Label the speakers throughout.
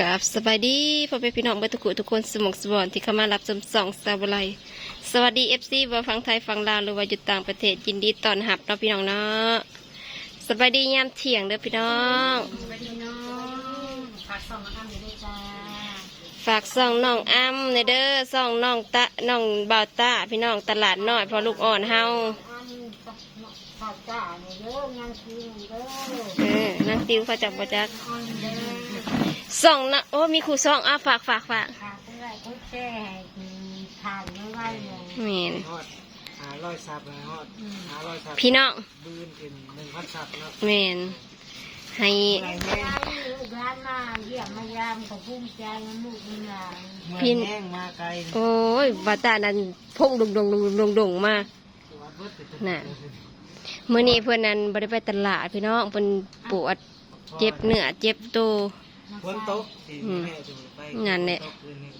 Speaker 1: กับสบายดีพ่อแม่พี่น้องเบอร์ทุกคนทุกคนสมองสมอนที่เข้ามารับชมส่องสาวไลสวัสดีเอฟซีว่าฟังไทยฟังลาวหรือว่าอยู่ต่างประเทศยินดีต้อนรับเนาะพี่น้องเนาะสบายดียามเที่ยงเด้อพี่น้อง
Speaker 2: พี่น้องฝากส่งมาทำอยู่ด้วยจ้า
Speaker 1: ฝากส่องน้องอ้ำในเด้อส่องน้องตะน้องบ่าวตาพี่น้องตลาดน้อยพอลูกอ่อนเฮา
Speaker 2: อันฝากจ้าเนี่ยเด้องานคืนเด้อ
Speaker 1: เออนางติวเขาจับบ่จัก
Speaker 2: อันเด้อ
Speaker 1: ส่องนะโอ้มีครูส่องอะฝากฝากฝาก
Speaker 2: ฝากเพื่อนก็แช่ทานไม่ไหวเลย
Speaker 1: แม่น
Speaker 3: ฮอดหาร้อยซับนะฮอดหาร้อยซับ
Speaker 1: พี่น้อง
Speaker 3: บืนขึ้นหนึ่งพันซับเนาะ
Speaker 1: แม่นให้
Speaker 3: อะไร
Speaker 2: ย
Speaker 3: แห้งา
Speaker 2: ยลูกร้านมาเยี่ยมมายามกับภูมิใจนะลูกนี่หลาน
Speaker 3: เมื่อ
Speaker 1: พี่
Speaker 3: แห้งมาไกล
Speaker 1: โอ้ยบาตานั้นพงดงดงดงดงดงมา
Speaker 3: ตัวเบิดติด
Speaker 1: น่ะเมื่อนี้เพื่อนนั้นบ่ได้ไปตลาดพี่น้องเพิ่นปวดเจ็บเนื้อเจ็บตัว
Speaker 3: ฝนตกที่แม่จะไป
Speaker 1: นั่นแหละ
Speaker 3: ตกคืนนี้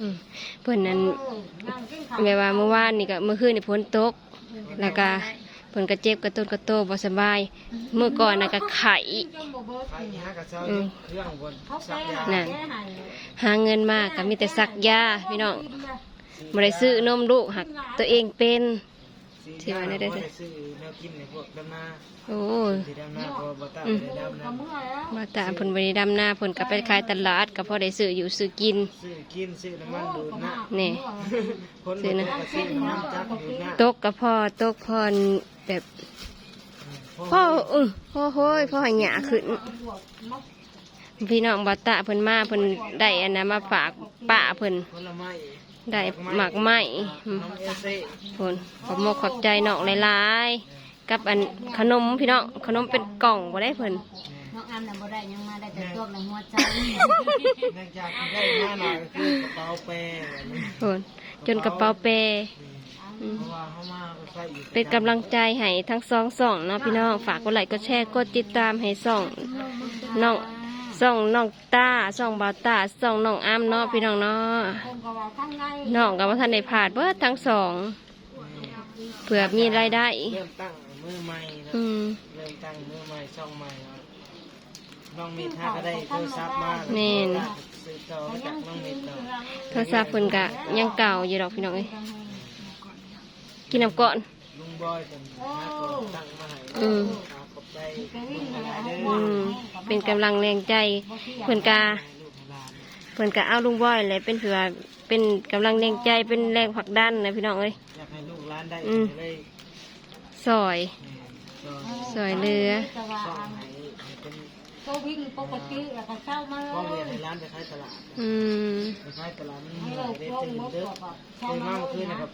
Speaker 1: อืมเพิ่นนั้น
Speaker 2: นั่งกินข้าว
Speaker 1: แม่ว่าเมื่อวานนี่ก็เมื่อคืนนี่ฝนตก แล้วก็เพิ่นก็เจ็บกระตุ้นกระโตบ่สบาย เมื่อก่อนน่ะก็ไข้
Speaker 2: ต้องบ่เบิด
Speaker 3: ไปหากระเช้า
Speaker 1: อืม
Speaker 3: เครื่องบน
Speaker 2: เขา
Speaker 3: ซั
Speaker 2: แก้
Speaker 3: กยา
Speaker 1: นั่
Speaker 2: ให้
Speaker 1: น
Speaker 2: แก้ให้
Speaker 1: หาเงินมากก็มีแต่ซักยาพี่น้องบ่ได้ซื้อนมลูกหักตัวเองเป็น ที่ว่าได้ได้
Speaker 3: บ่ซื้อแนวกินในพวกดำนา
Speaker 1: โอ้ย
Speaker 3: ที่ดำนาเพราะบ่ตา
Speaker 1: อืม
Speaker 3: ได้ดำนา
Speaker 2: เมื่อแล้ว
Speaker 1: บาตาเพิ่นบ่ได้ดำนาเพิ่นก็ไปขายตลาดก็พอได้ซื้ออยู่ซื้อกิน
Speaker 3: ซื้อกินซื้อน้ำมันดูดนะ
Speaker 1: นี่
Speaker 3: คน
Speaker 1: ซื้อนะ
Speaker 3: ก็ซื้อน้ำจักดูดนะ
Speaker 1: ตกก็พอตกพอแบบพ่อเออพ่อโห้ยพ่อหยาขึ้นพี่น้องบาตาเพิ่นมาเพิ่นได้อันนั้นมาฝากป้าเพิ่น
Speaker 3: ผลไม้
Speaker 1: ได้หมากไม้อืม
Speaker 3: น้ำเอเซ่
Speaker 1: เพิ่นขอบมกขอบใจน้องหลายๆกับอันขนมพี่น้องขนมเป็นกล่องบ่ได้เพิ่น
Speaker 2: น้องอันน่ะบ่ได้ยังมาได้แต่ตัวในหัวใจ
Speaker 3: เนื่องจากได้มาหน่อยคือกระเป๋าแปร
Speaker 1: เพิ่นจนกระเป๋าเป
Speaker 3: เพราะว่าเขามาใส่อีก
Speaker 1: เป็นกำลังใจให้ทั้งสองสองเนาะพี่น้องฝากกดไลค์กดแชร์กดติดตามให้สองน้อง สองน้องตาสองบาตาสองน้องอ้ำเนาะพี่น้องเนาะ
Speaker 2: คงก็ว่าข้างใน
Speaker 1: น้องกับว่าท่านได้ผ่านเบิดทั้งสองเผื่อมีรายได้
Speaker 3: เริ่มตั้งมือใหม่นะ
Speaker 1: อืม
Speaker 3: เริ่มตั้งมือใหม่ช่องใหม่นะน้องมีท่าก็ได้โทรศัพท์มา
Speaker 1: แม่น
Speaker 3: ซื้อต่อมาจากน้องมีต่อ
Speaker 1: โทรศัพท์เพิ่นกะยังเก่าอยู่ดอกพี่น้องเอ้ยกินน้ำก่อน
Speaker 3: ลุงบอยเป็นมาก่อนตั้งมาให้
Speaker 1: อืม
Speaker 3: ข อบใจลุงหลายๆเด้อ
Speaker 1: อืมเป็นกำลังแรงใจเพิ่นกา
Speaker 3: ลูกหลาน
Speaker 1: เพิ่นกะเอาลุงบอยเลยเป็นเผื่อเป็นกำลังแรงใจเป็นแรงผลักดันนะพี่น้องเอ้ย
Speaker 3: อยากให้ลูกหลานได้
Speaker 1: อืม
Speaker 3: ได้
Speaker 1: ซอย
Speaker 3: ก็
Speaker 1: ซอยเรือ
Speaker 2: แต่ว่า
Speaker 3: ช่องให้ให้เป็น
Speaker 2: ก็วิ่งปกติแล้วก็เข้ามา
Speaker 3: พ่อ
Speaker 2: เล
Speaker 3: เมีย
Speaker 2: ย
Speaker 3: ให้ร้านไปขายตลาด
Speaker 1: อืม
Speaker 3: ไปขายตลาดมัน
Speaker 2: ให้
Speaker 3: เหนื่
Speaker 2: เรา
Speaker 3: อยได้
Speaker 2: ลง
Speaker 3: ตื่น
Speaker 2: รถ
Speaker 3: เด้อ
Speaker 2: แบบ
Speaker 3: เคยมาเมื่อคืนนะครับ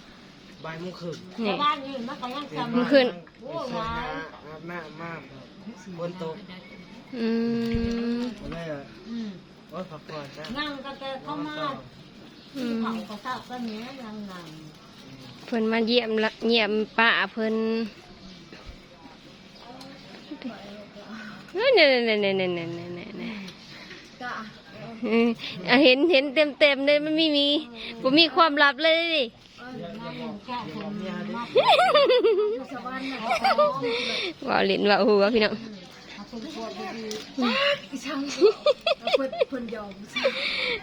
Speaker 3: บ่ายโมงครึ่ง
Speaker 1: นี่
Speaker 2: บ้านนี่มันก็ยังจำ
Speaker 1: มันขึ้น
Speaker 3: ไปส่งน้ำอาบ น้ำมากบนโต๊ะ
Speaker 1: อืม
Speaker 3: ผมเลยว่า
Speaker 2: อืม
Speaker 3: โอ้ยพักผ่อนนะ
Speaker 2: นั่งก็จะเข้ามา
Speaker 1: อืที่ม
Speaker 2: เขาเขาทบก็เนี้ยยังนั่ง
Speaker 1: เพิ่นมาเยี่ยมละเยี่ยมป้าเพิ่นเนี่ยเนี่ยเนี่ยเนี่ยเนี่ยเนี่ยเนี่ยเห็นเห็นเต็มเต็มเลยมันไม่มีผมมีความลับเลยดิ
Speaker 2: ว่าว
Speaker 1: เล่นว่าหัวพี่น้อง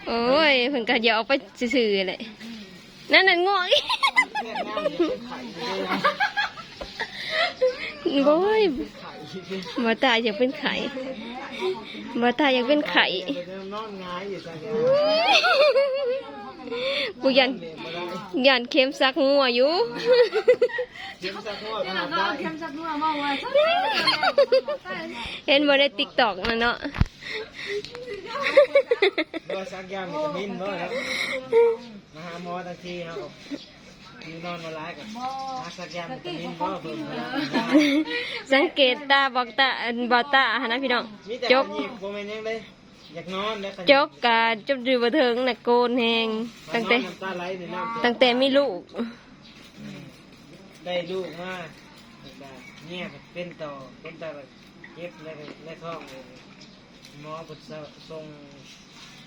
Speaker 1: โอ้ยเพิ่งกระยอไปซื่อเลยนั่นนั่นงอ
Speaker 3: ย
Speaker 1: โอ้ย
Speaker 3: มา
Speaker 1: ตายอยากเป็นไข่มาตายอยากเป็นไข่
Speaker 3: ปุยัน ยอยู่จ้ะเนี่ย
Speaker 1: กูยัน
Speaker 3: เลี้ยงมาได้
Speaker 1: ยันเข็มซักงัวอยู่
Speaker 3: เลี้ยงสักหัวขนาดได้
Speaker 2: เข้มสักนัวมาว่า
Speaker 1: เห็นบ่ในติ๊กตอกนะเนาะ
Speaker 3: โดยสักยาวิตามินบ่ครับมาหาหมอทังทีครับคือนอนมาร้ายกับหาสักยาวิตามินบ่เบิ่งนะ
Speaker 1: สังเกตตาบอกตาอันบอตาหนนะพี่น้อง
Speaker 3: มีแต่
Speaker 1: จ
Speaker 3: ข
Speaker 1: ก
Speaker 3: ยิบบ่แม่นยังเลย อยากนอนแล้ว
Speaker 1: จกกาจบดูบ่เทิงน่ะโกนแหงตั้งแต่
Speaker 3: น้ำตาไหลในน้ำ
Speaker 1: ตั้งแต่มีลูก
Speaker 3: ได้ลูกมาเนี่ยเป็นต่อเป็นต่อเก็บในในท้องเลยหมอปุตทรง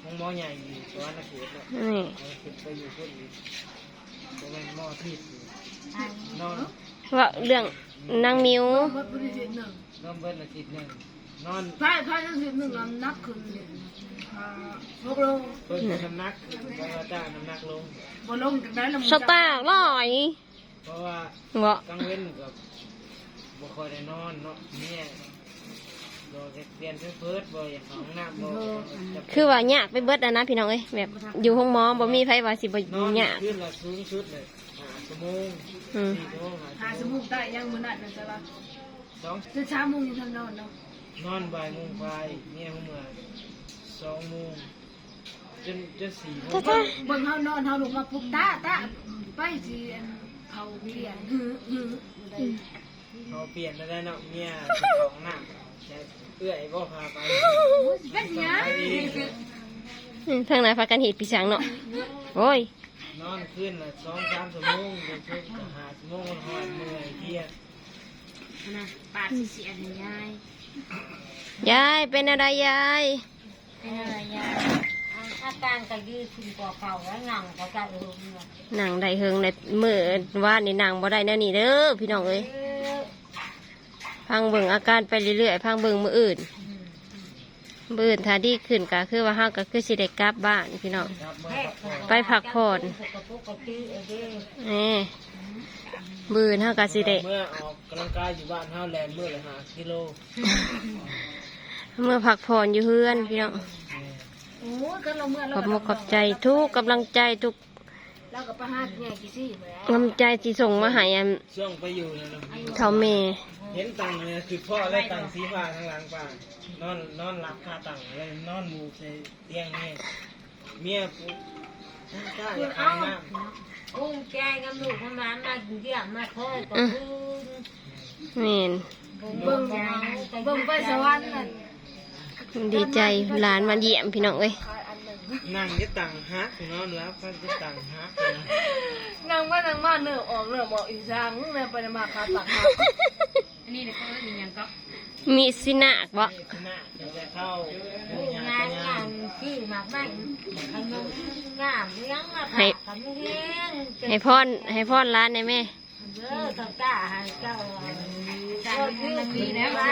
Speaker 3: ห้องหมอใหญ่อยู่สวรรณเขตเนาะ
Speaker 1: นี่
Speaker 3: เอาขึ้นไปอยู่คนอีกเป็นหมอที่นอน
Speaker 1: ว่าเรื่องนางมิว
Speaker 3: นอนเบิ้ลอาทิตย์หนึ่ง นอน
Speaker 2: พายพายทั้งสิบหนึ่งน้ำหนักขึ้นเนี่ยอ่าหกโล
Speaker 3: เพิ่มน้ำหนักเพราะว่าจ้างน้ำหนักลง
Speaker 2: บ่ลงจากได้ละมึง
Speaker 1: สตาร์ลอย
Speaker 3: เพราะว่า
Speaker 1: เงาะ
Speaker 3: กลางเว้นกับบ่ค่อยได้นอนเนาะเนี่ยบ่ได้เปลี่ยนเสื้อเพิดบ่อยากเข้าห้องน้ำบ่จะ
Speaker 1: คือว่าหยากไปเบิดอะนะพี่น้องเอ้ยแบบอยู่ห้องหมอบ่มีไผว่าสิบ่
Speaker 3: นอน
Speaker 1: หยาก
Speaker 3: ขึ้นละสูงสุดเลยหาชั่วโมง
Speaker 1: อืม
Speaker 3: สี่ชั่วโมง
Speaker 2: หา
Speaker 3: หา
Speaker 2: ส
Speaker 3: ชั่วโม
Speaker 2: มุ
Speaker 3: ง
Speaker 2: กได้ยังมื้อนั้นนะจ๊ะว่า
Speaker 3: สอง
Speaker 2: จะเช้าโมงยังทันนอนเนาะ
Speaker 3: นอนบ่ายโมงไปเนี่ยหัวเมื่อสองโมงจนจนสี่โมง
Speaker 1: จ้าจ้า
Speaker 2: เบิ่งเฮานอนเฮาลงมาปุ๊บตาตาไปสิอันเขาเปลี่ยนหือหือ
Speaker 3: เขาเปลี่ยนได้แล้วเนาะเมียเจ้าของน้ำแต่เอื้อยบ่พาไป
Speaker 2: เป็นหยัง
Speaker 1: อืมทางไหนพากันเห็ดปีชังเนาะโอ้ย
Speaker 3: นอนขึ้นละสองสามชั่วโมงจนชุดก็หาชั่วโมงหอดเมื่อยเพลีย
Speaker 2: นะปาดสิเสียให้ยาย
Speaker 1: ยายเป็นอะไรยาย
Speaker 2: เป็นอะไรยายอาการก็ยืดขึ้นกว่าเก่าแล้วหนังก็จะเออเมื่อ
Speaker 1: หนังได้เฮิงในมือว่านี่หนังบ่ได้แน่นี่เด้อพี่น้องเอ้ยพังเบิ่งอาการไปเรื่อยๆพังเบิ่งมืออื่นมืออื่นถ้าดีขึ้นก็คือว่าเฮาก็คือสิได้กลับบ้านพี่น้อง
Speaker 3: ครับเมื่อพักผ่อน
Speaker 1: ไปพักผ่อนแหมมืออื่นเฮาก็สิได้
Speaker 3: เมื่อออก กำลังกายอยู่บ้านเฮาแลนเมื่อละห้ากิโล
Speaker 1: เมื่อพักผ่อนอยู่เฮือนพี่น้อง
Speaker 2: โอ้ยก็เราเมื่อ
Speaker 1: ข
Speaker 2: เรา
Speaker 1: อบมกขอบใจทุกกำลังใจทุก
Speaker 2: เราก็ไปหาแง่กี่ซี่ไปแล้ว
Speaker 1: กำลังใจที่ส่งมาให้อัน
Speaker 3: ช่วงไปอยู่เนยนะ
Speaker 1: เท่าแม่
Speaker 3: เห็นตังค์เนี่ยคือพ่อได้ตังค์สีฟ้าข้างหลังป่านอนนอนรับค่าตังค์เลยนอนหมูใส่เตียงนี่เมียกูกล้าอยากอาบน้ำ
Speaker 2: อุ้งใจกับลูกของร้านมากินเกี่ยงมาคอยกับคื น
Speaker 1: แม่น
Speaker 2: เบิ่งเบิ่งไปสวรรค์นั่น
Speaker 1: ดีใจหลานมาเยี่ยมพี่น้องเอ้ย
Speaker 3: นั่งยึดตังค์ฮักนอนรับก็ยึดตังค์ฮักนะ
Speaker 2: นางว่านางมาเนื้อออกเนื้อบอกอีสังเนื้อไปมาคาตักอันนี้เด็กก็มีอย่างก็
Speaker 1: มีสินากบ่
Speaker 3: นี่คือหน้าจะเข้าโรงงางา
Speaker 2: น
Speaker 3: น
Speaker 2: งานที่มากไม่ขนมงามเลี้ยงมาผักกันเลี้ยง
Speaker 1: ให้พรให้พรร้านได้แม่
Speaker 2: เด้อตาตาให้เจ้าก็ยืดดีนะไว้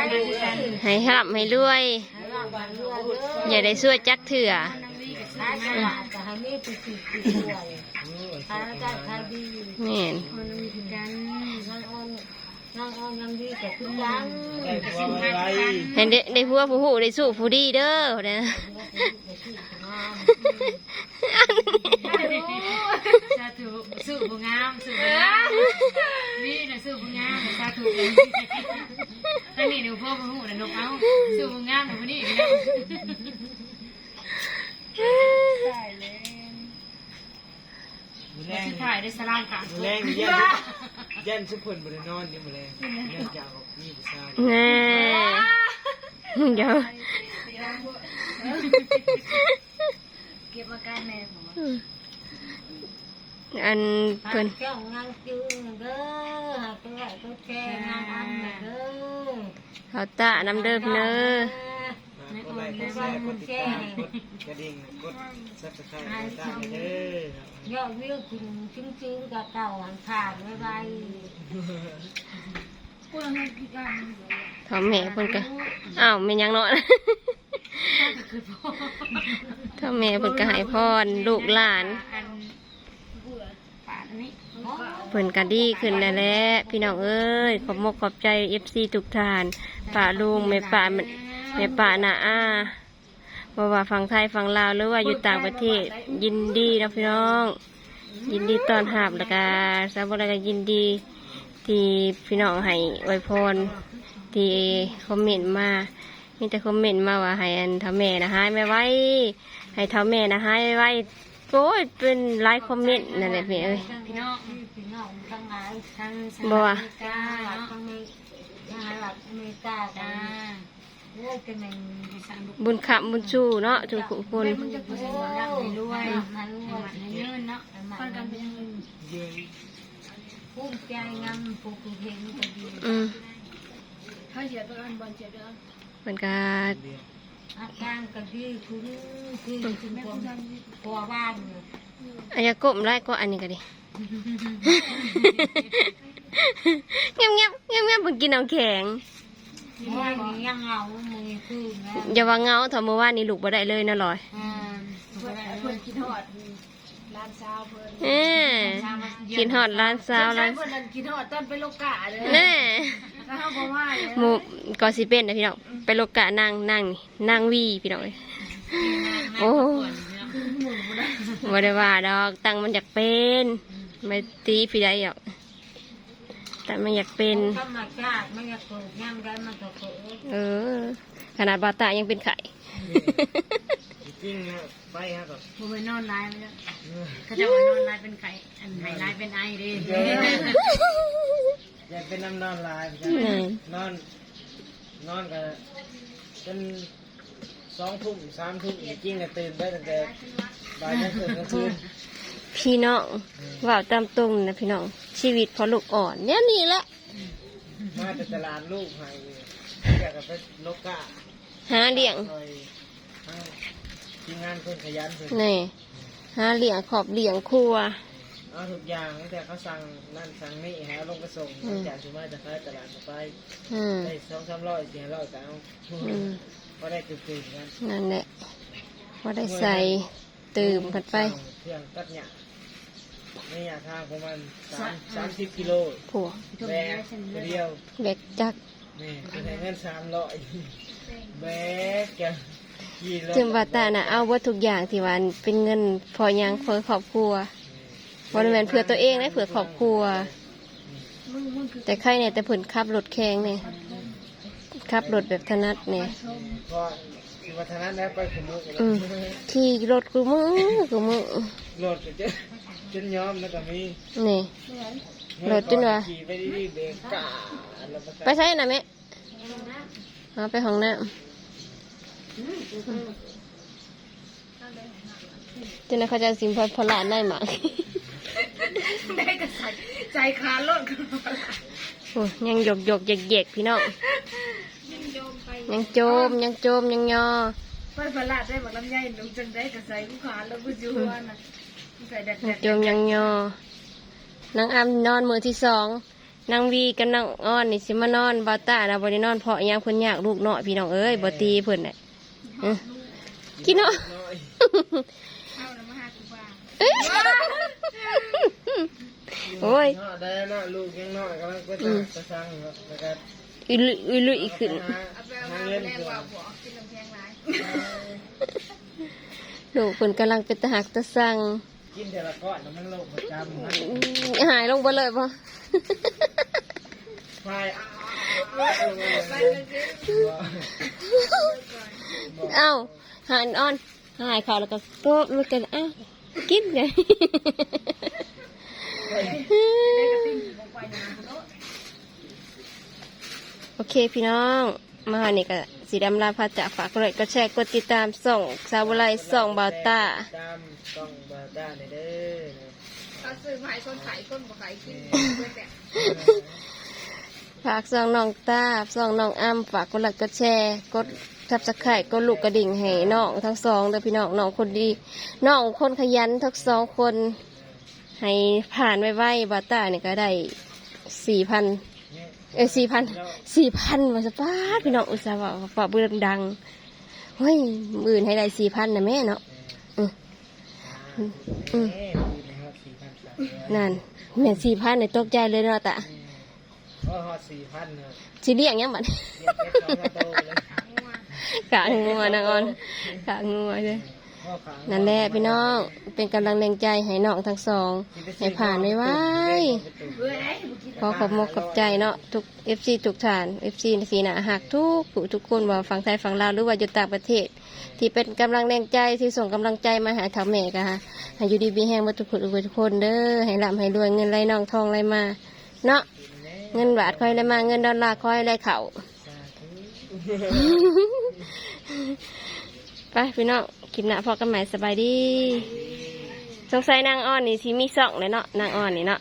Speaker 1: ให้รับให้รวย
Speaker 2: ให้เราบันเรือเด้อ
Speaker 1: อย่าได้ช่วยจักเถื่อ
Speaker 2: ขายตลาดก็ให้มีปีติปีป่วยขายได้ขายดี
Speaker 1: แม่น
Speaker 2: คนมีกันนางออนนางออนยังดีแต่คุณยัง
Speaker 3: ได้ตัวไว้ไว้
Speaker 1: ให้ได้ได้ผัวผู้หูได้สู้ผู้ดีเด้อนะ
Speaker 4: สา ธุสู้ผู้งามสู้ผู้งามนี่นะสู้ผู้งามสาธุท่านนี่หนูพ่อพ่อหูนะนกเอาสู้ผู้งามหนูนี่นะ
Speaker 3: มือแร
Speaker 4: แล้ว
Speaker 3: ง
Speaker 4: ที่ถ่ายได้สลามค่ะ
Speaker 3: มือแรงเย็นเย็นทุกคนบรินอนนี่มือแรงเนื่องจากว่ามีผู้ชาย
Speaker 1: แน่เดี๋ยว
Speaker 2: เก็บอาการแม่ของ
Speaker 1: อัน
Speaker 2: เพิ่
Speaker 1: เพิ่
Speaker 2: น
Speaker 1: น
Speaker 2: เจ้างานจืดเด้อให้ตัวใหญ่ตัวแก่งานอันเด้อ
Speaker 1: เขาตะน้ำเด้อพี่เน้อ ก
Speaker 3: ดไลค์กดแชร์กดติดตามกดกระดิ่งกดซับสไครต์ตามเด้อย
Speaker 2: อดวิวขึ้นชื้นๆกับเก่าหันผ่านไว้ไว้
Speaker 1: เท่าแม่เพิ่นก็อ้าวแม่นยังเนาะเท่าแม่เพิ่นก็ให้พรลูกหลาน
Speaker 4: อันป่านนี้
Speaker 1: เพิ่นก็ดีขึ้นแล้วแหละพี่น้องเอ้ยขอบมกขอบใจเอฟซีทุกท่านป้าลุงแม่ป้าแม่ป้านาอาว่าว่าฝั่งไทยฝั่งลาวหรือว่าอยู่ต่างประเทศยินดีนะพี่น้อง ยินดีต้อนรับแล้วก็สาวบรก็ยินดี ที่พี่น้องให้อวยพรที่คอมเมนต์มามีแต่คอมเมนต์มาว่าให้อันเท่าแม่นะหายไม่ไหวให้เท่าแม่นะหายไว โอ้ยเป็นหลายคอมเมนต์นั่นแหละพี่เอ้ย
Speaker 4: พี่น้อง
Speaker 2: พี่น้องทั้งหลาย
Speaker 4: ทางส
Speaker 1: บ่
Speaker 4: ห
Speaker 1: ว่า
Speaker 4: รัฐอเมริกา
Speaker 2: ทั้ง
Speaker 4: เนาะ
Speaker 2: ในสหรัฐอเมริกากั
Speaker 4: จ้าน
Speaker 2: โอ้ยเป็นหนึ่ง
Speaker 4: ให้สร้างลูก
Speaker 1: บุญขับบุญชูเนาะทุกคน
Speaker 2: โอ้ย
Speaker 4: ให้ร่ำให้รวย
Speaker 2: มันร
Speaker 4: ให้
Speaker 2: วย
Speaker 4: หมันให้ยืนเนาะ
Speaker 2: มันกันเป็น
Speaker 3: เยืน
Speaker 2: ภูมิใจงามผู้ผู้เห็นก็ดี
Speaker 1: อืม
Speaker 2: ถ้าเสียตัวอันบอลเสียตัว
Speaker 1: เหมือนกัน
Speaker 3: เดียว
Speaker 2: อาการก็ดีคือคือคือคนกลัวบ้านเนี่ย
Speaker 1: อากก้มไล่ก็อันนี้ก็ดีเงียบเงียบเงียบเงียบมึงกินน้ำแข็ง
Speaker 4: มึงยังเงามึงคือ
Speaker 1: อย่าว่าเงาเถอะเมื่อวานนี้ลูกบ่ได้เลยนะลอย
Speaker 4: อืม
Speaker 2: เพิ่นเพิ่นคิดฮอด ร้านเช้าเพิ่น
Speaker 1: เอ้กินฮอดร้านสาวร้าน
Speaker 2: เพิ่นนั่นคิดฮอดตอนไปโลกะเด้อ
Speaker 1: แน่
Speaker 2: ถ้าเฮาบ่ว่าเนี่ย
Speaker 1: หมูก็สิเป็นนะพี่น้องไปโลกะนางนางนี่นางวีพี่น้องเอ้ยโอ้บ่ได้ว่าดอกตังมันอยากเป็นไม่ตีพี่ได้หรอกแต่มันอยากเป็น
Speaker 4: ธรรมชาติมันจะเกิดย่ำได้มันก็เกิด
Speaker 1: เออขนาดบาตายังเป็นไข่
Speaker 3: จ ริงๆนะไปฮะก็
Speaker 4: มึงไปนอนลน์ไปแล้วเขาจะว่านอนลน์เป็นไข่อันไฮไลน์เป็นไอเดิ
Speaker 3: อยากเป็นน้ำนอนลายไปจ้ะนอน นอนกันจนสองทุ่มสามทุ่มจริงๆก็ตื่นได้ตั้งแต่บ่ายจนถึงกลางคืน
Speaker 1: พี่น้องว่าตามตรงนะพี่น้องชีวิตพอลูกอ่อน เนี่ยนี่แหละ
Speaker 3: มาแต่ตลาดลูกให้อยากจะไปโลกะ
Speaker 1: หาเลี้ยง
Speaker 3: ทั้งทีมงานคนขยันเพิ่น
Speaker 1: นี่หาเลี้ยงขอบเลี้ยงครัว
Speaker 3: เอาทุกอย่างตั้งแต่เขาสั่งนั่นสั่งนี่หาลงไปส่ง
Speaker 1: อืม
Speaker 3: จากชุมาจะขายตลาดก็ไป
Speaker 1: อืม
Speaker 3: ได้สองสามร้อยสี่ร้อยก็เอา
Speaker 1: อืม
Speaker 3: ก็ได้ตื่นๆกัน
Speaker 1: นั่นแหละพอได้ใส่ตื่มกันไป
Speaker 3: เครื่องตัดหญ้าในระยะทางประมาณสามสามสิบกิโล
Speaker 1: ผัว
Speaker 3: แบกตัวเดียว
Speaker 1: เบ็กจัก
Speaker 3: นี่จะได้เงินสามร้อยแบกแกกี่รถ
Speaker 1: จึงว่าตาน่ะเอาว่าทุกอย่างที่วันเป็นเงินพอยังเพื่อครอบครัวบริเวณเพื่อตัวเองนะเพื่อครอบครัว แต่ใครเนี่ยแต่ผลขับรถแข่งเนี่ยขับรถแบบถนัดเนี่ย
Speaker 3: เพราะที่วัฒนธรรมแล้วไปขโมย
Speaker 1: อืมขี่รถกูมือกูมือ
Speaker 3: รถก็จะจนยอมแล้วก็มี
Speaker 1: นี่รถจนว่า
Speaker 3: ขี่ไปดีๆเบรกกาแล้วก็
Speaker 1: ไปใช้นะแม่เอาไปห้องน้ำ จนนะเขาจะสิมพอพลานได้หมา
Speaker 2: ได้ก็ใสใจขาดรถ
Speaker 1: โอ้ยังหยกหยกเยกเยกพี่น้องยังโจมยังโจมยังยอ
Speaker 2: ไปประหลาดได้บักลำไยหนูจังได้ก็ใส่กูขาดแล้วกูอยู่ว่านะใส่แดด
Speaker 1: ยังโจมยังยอนางอำนอนมือที่สองนางวีกับนางอ้อนนี่สิมานอนบาต้านะบรินอนเพราะยังเพิ่นอยากลูกเนาะพี่น้องเอ้ยบ่ตีเพิ่นน่ะเอ้อ กินเนาะ
Speaker 3: น้อย
Speaker 1: เอ้ยโอ้ย
Speaker 3: เนาะได้เนาะลูกยังน้อยกำลังไป
Speaker 1: อื
Speaker 3: สั่ง
Speaker 1: ม
Speaker 3: ไปสั่งเนาะแล้วก็
Speaker 1: อุลุอุลุอีกขึ้น
Speaker 3: หาหาเงินก่อน
Speaker 1: ลูกเพิ่นกำลังเป็นตะหักตะสั่ง
Speaker 3: กินแต่ละก้อนแล้วมันโลกประจำนะ
Speaker 1: อื้อหายลงบ่เลยบ่
Speaker 3: ไฟอ้าวไป เลย
Speaker 1: เอ้าหายอ่อนหายเขาแล้วก็โต๊ะมันกันอ้าวกินไงโอเคพี่น้องมาหานี่ก็สีดำลาพาจากฝากกดไลค์กดแชร์กดติดตามส่องซาบุไรส่องบาวต้า
Speaker 3: ตามต้องบาต้าในเด้อ
Speaker 2: เขาซื้อมาให้คนขายคนบ่ขายกินเพื่อแต่
Speaker 1: ฝากส่องน้องต้าส่องน้องอ้ำฝากกดไลค์กดแชร์กด ทับสไครต์กดลูกกระดิ่งให้น้องทั้งสองเด้อพี่น้องน้องคนดีน้องคนขยันทั้งสองคน ให้ผ่านไวๆบาวต้านี่ก็ได้สี่พันเออสี่พันสี่พันมาสป้าดพี่น้องอุตส่าห์ว่าฝากเบื่อดังเฮ้ยหมื่นให้ได้สี่พันนะแม่เนาะอืมอืม
Speaker 3: เอ๊ะดีนะครับสี่พันสามร้อย
Speaker 1: นั่นแม่สี่พันเนี่ยตกใจเลยเนาะตะ
Speaker 3: ก็ฮอดสี่พันเนาะ
Speaker 1: สิเรียกยังบัด
Speaker 3: เรียกเล็กน้อยโตเลย
Speaker 1: กะงัวนางออนกะงัวเลย
Speaker 3: พ่อขัง
Speaker 1: นั่นแหละพี่น้องเป็นกำลังแรงใจให้น้องทั้งสองให้ผ่านไว้ไว้
Speaker 2: เพื่อให้บุกิน
Speaker 1: ขอขอบมกขอบใจเนาะทุกเอฟซีทุกฐานเอฟซีสีหนาหักทุกผู้ทุกคนว่าฝั่งไทยฝั่งลาวหรือว่าอยู่ต่างประเทศ ที่เป็นกำลังแรงใจที่ส่งกำลังใจมาหาเถาแม่กันฮะให้อยู่ดีมีแห้งมาทุกคนทุกคนเด้อให้ร่ำให้รวยเงินไหลน้องทองไหลมา เนาะเงินบาทคอยไหลมาเงินดอลลาร์คอยไหลเข่า ไปพี่น้องคลิปหน้าพอกันใหม่สบายดี สงสัยนางอ้อนนี่ที่มีส่องเลยเนาะนางอ้อนนี่เนาะ